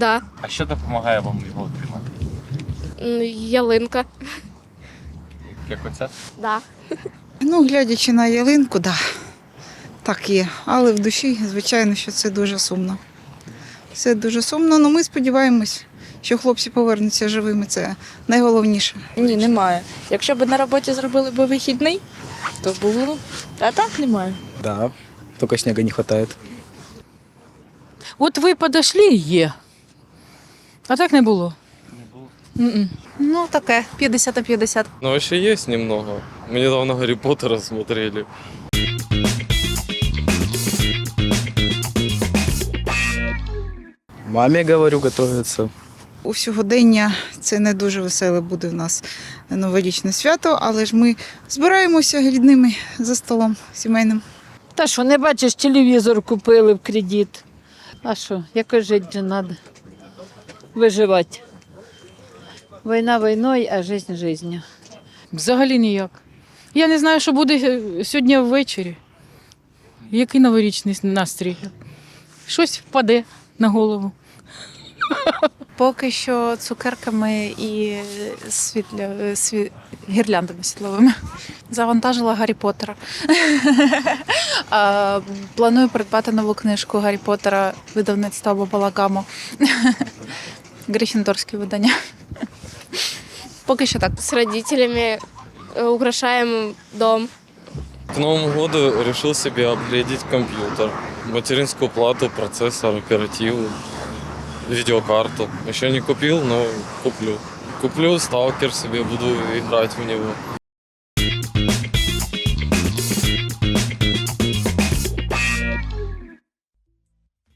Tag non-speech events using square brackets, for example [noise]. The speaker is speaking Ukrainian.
Да. А що допомагає вам його отримати? Ялинка. Як оце? Да. Ну, глядячи на ялинку, да, так є. Але в душі, звичайно, що це дуже сумно. Це дуже сумно, але ми сподіваємось, що хлопці повернуться живими. Це найголовніше. Ні, немає. Якщо б на роботі зробили б вихідний, то було. А так немає. Да, только снега не хватает. От ви подошли і є. А так не було. М-м. Ну, таке, 50 на 50. Ну, вообще есть немного. Мы недавно Гарри Поттера смотрели. Маме говорю, готовиться. У сьогодення це не дуже веселе буде в нас новорічне свято, але ж ми збираємося рідними за столом сімейним. Та що, не бачиш, телевізор купили в кредит. А що, якось жити же треба. Виживати. Війна війною, а життя життю. Взагалі ніяк. Я не знаю, що буде е, сьогодні ввечері. Який новорічний настрій? Щось впаде на голову. Поки що цукерками і світля, сві, гірляндами світловими. Завантажила Гаррі Поттера. [laughs] А, Планую придбати нову книжку Гаррі Поттера видавництва Бабалагамо. [laughs] Гриффіндорське видання. Поки що так. С родителями украшаємо украшаем дом. К Новому году решил себе обглядеть компьютер. Материнскую плату, процессор, оперативу, видеокарту. Еще не купил, но куплю. Куплю сталкер себе, буду играть в него.